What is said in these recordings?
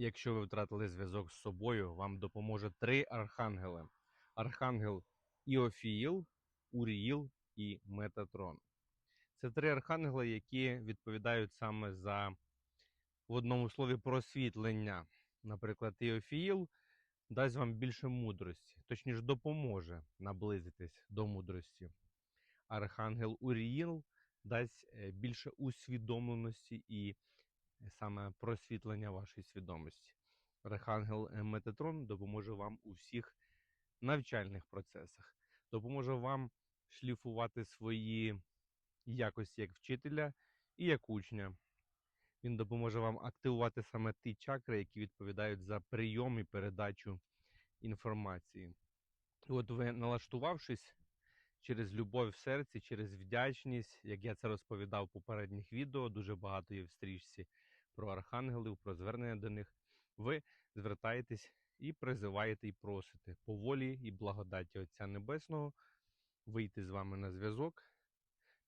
Якщо ви втратили зв'язок з собою, вам допоможе три архангели: Архангел Іофіїл, Уріїл і Метатрон. Це три архангели, які відповідають саме за в одному слові просвітлення. Наприклад, Іофіїл дасть вам більше мудрості, точніше допоможе наблизитись до мудрості. Архангел Уріїл дасть е, більше усвідомленості і саме просвітлення вашої свідомості. Архангел е, Метатрон допоможе вам у всіх навчальних процесах, допоможе вам шліфувати свої якості як вчителя і як учня. Він допоможе вам активувати саме ті чакри, які відповідають за прийом і передачу інформації. І от ви, налаштувавшись через любов в серці, через вдячність, як я це розповідав в попередніх відео, дуже багато є в стрічці про архангелів, про звернення до них. Ви звертаєтесь і призиваєте і просите по волі і благодаті Отця Небесного вийти з вами на зв'язок,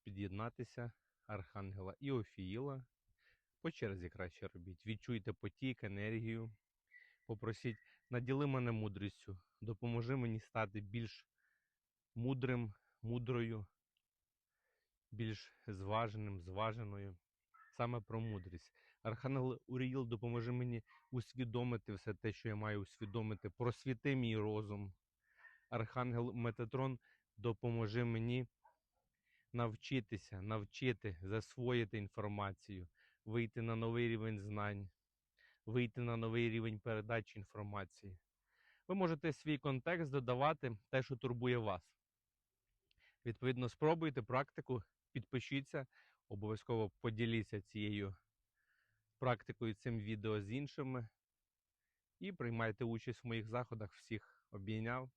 під'єднатися Архангела Іофіїла. По черзі краще робіть. Відчуйте потік, енергію. Попросіть, наділи мене мудрістю, допоможи мені стати більш мудрим, мудрою, більш зваженим, зваженою. Саме про мудрість. Архангел Уріїл допоможи мені усвідомити все те, що я маю усвідомити. Просвіти мій розум. Архангел Метатрон допоможи мені навчитися, навчити, засвоїти інформацію, вийти на новий рівень знань, вийти на новий рівень передачі інформації. Ви можете свій контекст додавати те, що турбує вас. Відповідно, спробуйте практику, підпишіться, обов'язково поділіться цією практикою, цим відео з іншими і приймайте участь в моїх заходах. Всіх обійняв.